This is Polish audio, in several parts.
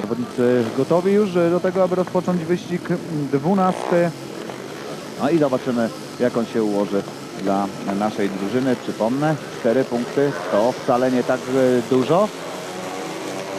Zawodnicy gotowi już do tego, aby rozpocząć wyścig 12. No i zobaczymy, jak on się ułoży dla naszej drużyny. Przypomnę, 4 punkty to wcale nie tak e, dużo.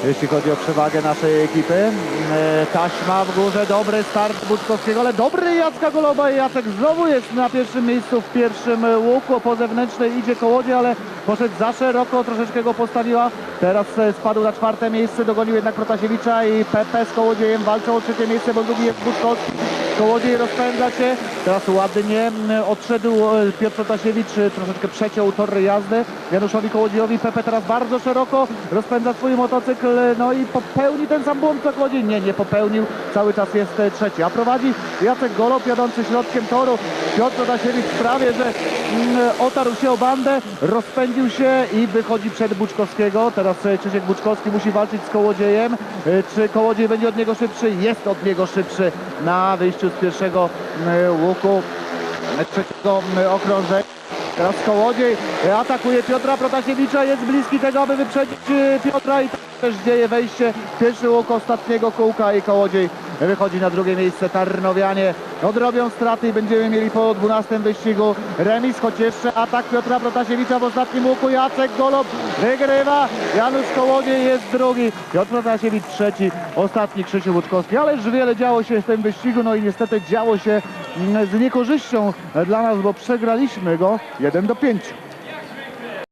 Jeśli chodzi o przewagę naszej ekipy, E, taśma w górze, dobry start Buczkowskiego, ale dobry Jacka Goloba i Jacek znowu jest na pierwszym miejscu w pierwszym łuku, po zewnętrznej idzie Kołodzie, ale poszedł za szeroko, troszeczkę go postawiła, teraz e, spadł na czwarte miejsce, dogonił jednak Protasiewicza i Pepe z Kołodziejem walczą o trzecie miejsce, bo drugi jest Buczkowski. Kołodziej rozpędza się, teraz ładnie mm, odszedł e, Piotr Protasiewicz, e, troszeczkę przeciął tory jazdy. Januszowi Kołodziejowi, Pepe teraz bardzo szeroko rozpędza swój motocykl, no i popełni ten sam błąd co Kołodziej, nie, nie popełnił, cały czas jest e, trzeci, a prowadzi Jacek Golob jadący środkiem toru, Piotr Protasiewicz prawie, że mm, otarł się o bandę, rozpędził się i wychodzi przed Buczkowskiego, teraz e, Krzysiek Buczkowski musi walczyć z Kołodziejem, E, czy Kołodziej będzie od niego szybszy? Jest od niego szybszy na wyjściu z pierwszego łuku. Trzeciego mm, okrążenia. Teraz Kołodziej e, atakuje Piotra Protasiewicza, jest bliski tego, aby wyprzedzić e, Piotra. I też dzieje wejście. Pierwszy łuk ostatniego kółka i Kołodziej wychodzi na drugie miejsce. Tarnowianie odrobią straty i będziemy mieli po 12 wyścigu remis, choć jeszcze atak Piotra Protasiewicza w ostatnim łuku. Jacek Golob wygrywa, Janusz Kołodziej jest drugi, Piotr Protasiewicz trzeci, ostatni Krzysiu Łuczkowski. Ależ wiele działo się w tym wyścigu, no i niestety działo się mm, z niekorzyścią dla nas, bo przegraliśmy go 1 do 5.